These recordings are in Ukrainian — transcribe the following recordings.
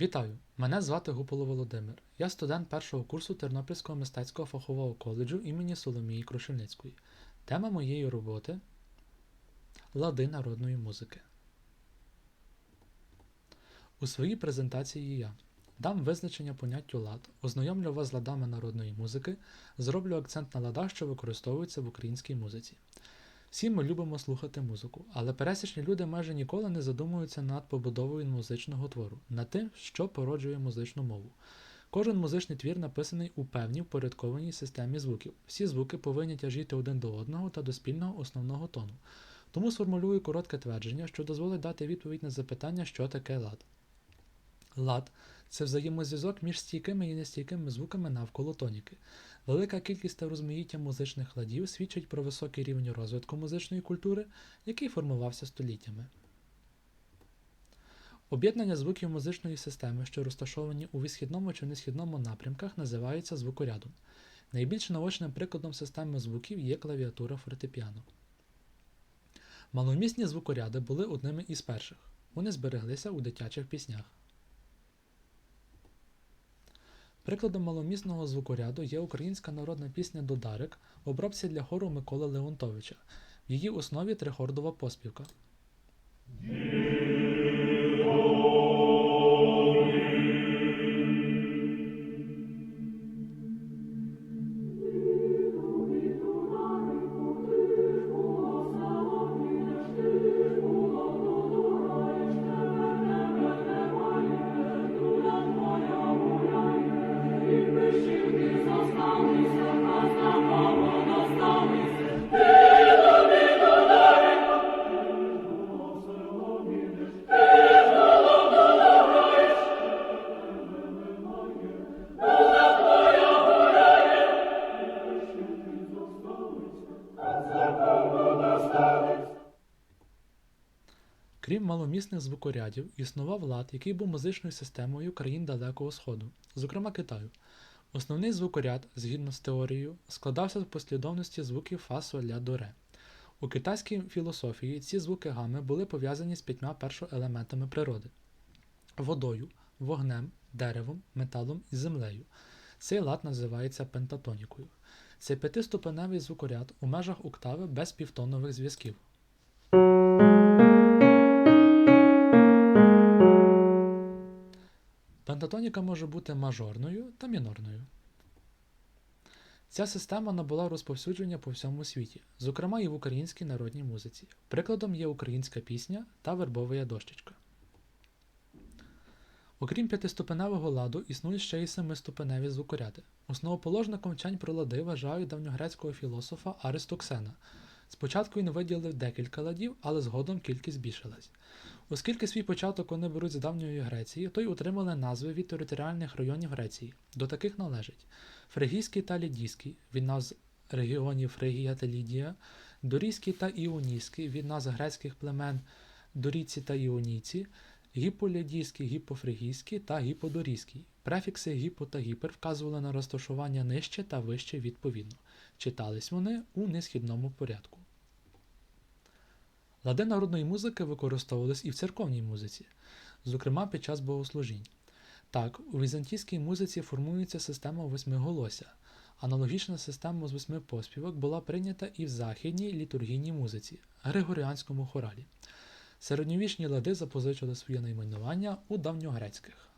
Вітаю! Мене звати Гуполо Володимир. Я студент першого курсу Тернопільського мистецького фахового коледжу імені Соломії Крушельницької. Тема моєї роботи Лади народної музики. У своїй презентації я дам визначення поняттю лад, ознайомлю вас з ладами народної музики, зроблю акцент на ладах, що використовуються в українській музиці. Всі ми любимо слухати музику, але пересічні люди майже ніколи не задумуються над побудовою музичного твору, над тим, що породжує музичну мову. Кожен музичний твір написаний у певній впорядкованій системі звуків. Всі звуки повинні тяжіти один до одного та до спільного основного тону. Тому сформулюю коротке твердження, що дозволить дати відповідь на запитання, що таке лад. Лад це взаємозв'язок між стійкими і нестійкими звуками навколо тоніки. Велика кількість та розмаїття музичних ладів свідчить про високий рівень розвитку музичної культури, який формувався століттями. Об'єднання звуків музичної системи, що розташовані у висхідному чи несхідному напрямках, називається звукорядом. Найбільш наочним прикладом системи звуків є клавіатура фортепіано. Маломісні звукоряди були одними із перших. Вони збереглися у дитячих піснях. Прикладом маломісного звукоряду є українська народна пісня Додарик в обробці для хору Миколи Леонтовича. В її основі трихордова поспівка. Крім маломісних звукорядів, існував лад, який був музичною системою країн Далекого Сходу, зокрема Китаю. Основний звукоряд, згідно з теорією, складався з послідовності звуків фа, соль, ля, до, ре. У китайській філософії ці звуки гами були пов'язані з п'ятьма першоелементами природи водою, вогнем, деревом, металом і землею. Цей лад називається пентатонікою. Це п'ятиступеневий звукоряд у межах октави без півтонових зв'язків. Пентатоніка може бути мажорною та мінорною. Ця система набула розповсюдження по всьому світі, зокрема і в українській народній музиці. Прикладом є українська пісня та вербова дощечка. Окрім п'ятиступеневого ладу, існують ще й семиступеневі звукоряди. Основоположником вчень про лади вважають давньогрецького філософа Аристоксена. Спочатку він виділив декілька ладів, але згодом кількість збільшилась. Оскільки свій початок вони беруть з давньої Греції, то й отримали назви від територіальних районів Греції. До таких належить Фригійський та Лідійський від назв регіонів Фригія та Лідія, Дорійський та Іонійський від назв грецьких племен Дорійці та Іонійці, гіполядійський, гіпофригійський та гіподорійський. Префікси гіпо та гіпер вказували на розташування нижче та вище відповідно. Читались вони у несхідному порядку. Лади народної музики використовувались і в церковній музиці, зокрема під час богослужінь. Так, у візантійській музиці формується система восьмиголосся. Аналогічна система з восьми поспівок була прийнята і в західній літургійній музиці, григоріанському хоралі. Середньовічні лади запозичили своє найменування у давньогрецьких.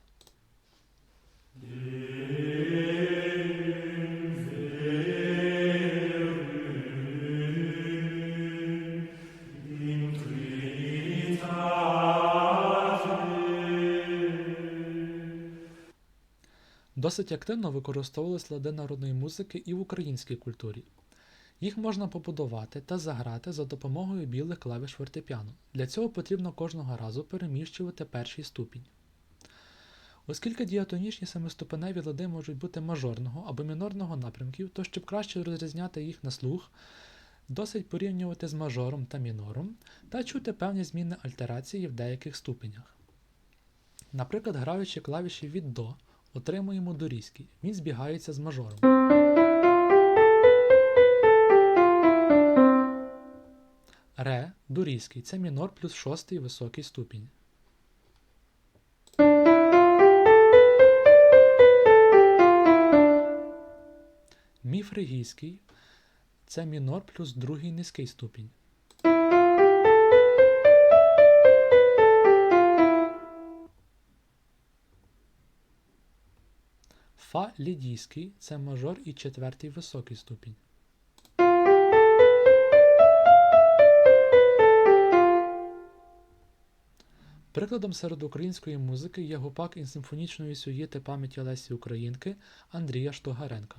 Досить активно використовувались лади народної музики і в українській культурі. Їх можна побудувати та заграти за допомогою білих клавіш фортепіано. Для цього потрібно кожного разу переміщувати перший ступінь. Оскільки діатонічні семиступеневі лади можуть бути мажорного або мінорного напрямків, то щоб краще розрізняти їх на слух, досить порівнювати з мажором та мінором та чути певні зміни альтерації в деяких ступенях. Наприклад, граючи клавіші від до, Отримуємо дорізький. Він збігається з мажором. Ре дорізький. Це мінор плюс шостий високий ступінь. Міфригійський. Це мінор плюс другий низький ступінь. Фа лідійський це мажор і четвертий високий ступінь. Прикладом серед української музики є гопак із симфонічної сюїти пам'яті Лесі Українки Андрія Штогаренка.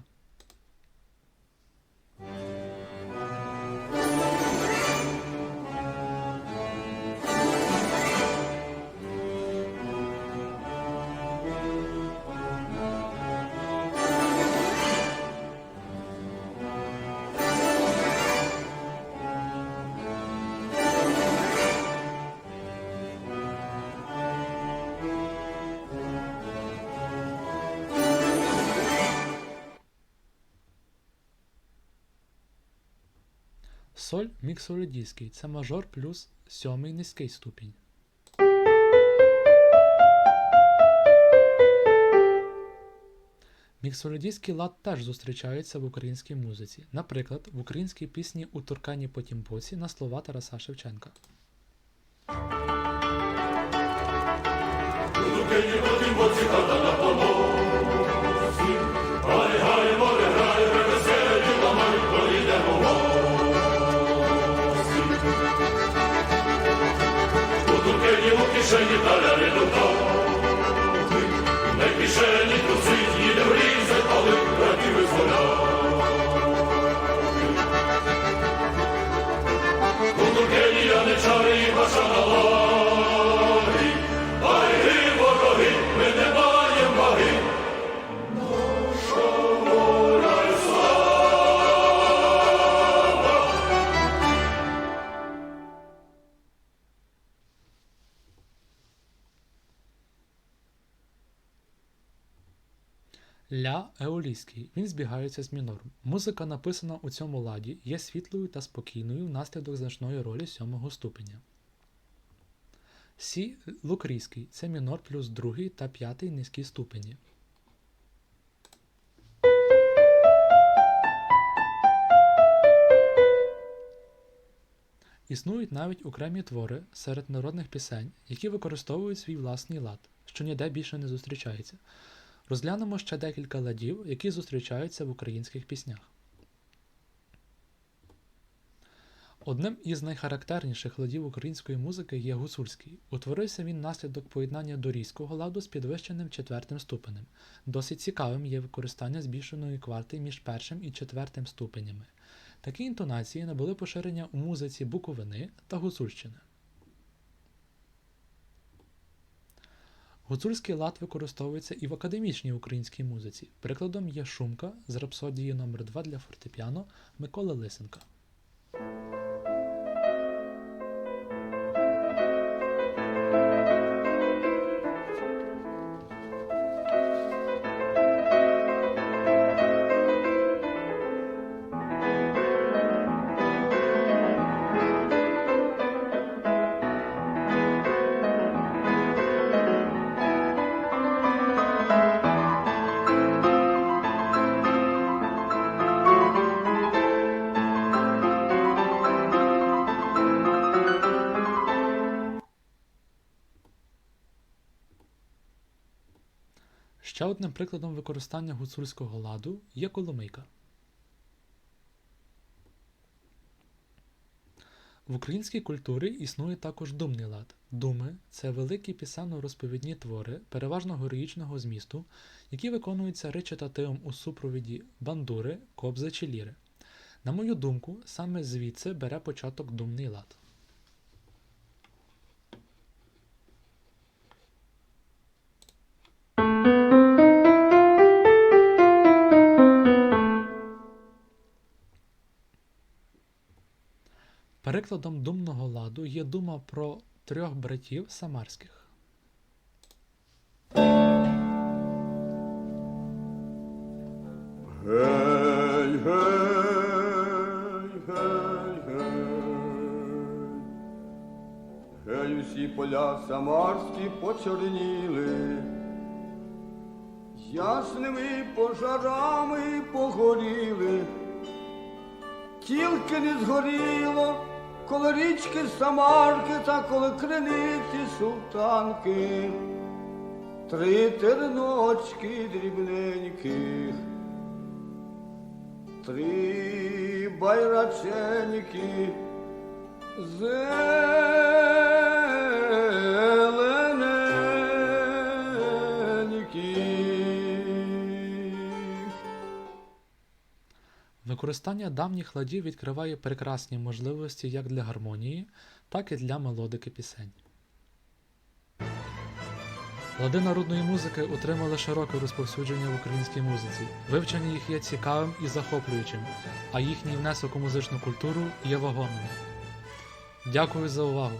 Соль міксолодійський це мажор плюс сьомий низький ступінь. Міксолодійський лад теж зустрічається в українській музиці, наприклад, в українській пісні У Туркані потім боці на слова Тараса Шевченка. Туркені Ля еолійський. Він збігається з мінором. Музика, написана у цьому ладі, є світлою та спокійною внаслідок значної ролі сьомого ступеня. Сі лукрійський це мінор плюс другий та п'ятий низькі ступені. Існують навіть окремі твори серед народних пісень, які використовують свій власний лад, що ніде більше не зустрічається. Розглянемо ще декілька ладів, які зустрічаються в українських піснях. Одним із найхарактерніших ладів української музики є гуцульський. Утворився він внаслідок поєднання дорійського ладу з підвищеним четвертим ступенем. Досить цікавим є використання збільшеної кварти між першим і четвертим ступенями. Такі інтонації набули поширення у музиці Буковини та Гуцульщини. Гуцульський лад використовується і в академічній українській музиці. Прикладом є шумка з рапсодії номер 2 для фортепіано Миколи Лисенка. Ще одним прикладом використання гуцульського ладу є коломийка. В українській культурі існує також думний лад. Думи це великі пісенно-розповідні твори, переважно героїчного змісту, які виконуються речитативом у супровіді бандури, кобзи чи ліри. На мою думку, саме звідси бере початок думний лад. Перекладом думного ладу є дума про трьох братів самарських. Гей, гей, гей, гей. Гей, усі поля самарські почорніли. ясними пожарами погоріли, тільки не згоріло, коло річки Самарки та коло криниці султанки, три терночки дрібненьких, три байраченьки. Зелененьких. Використання давніх ладів відкриває прекрасні можливості як для гармонії, так і для мелодики пісень. Лади народної музики отримали широке розповсюдження в українській музиці. Вивчення їх є цікавим і захоплюючим, а їхній внесок у музичну культуру є вагомим. Дякую за увагу!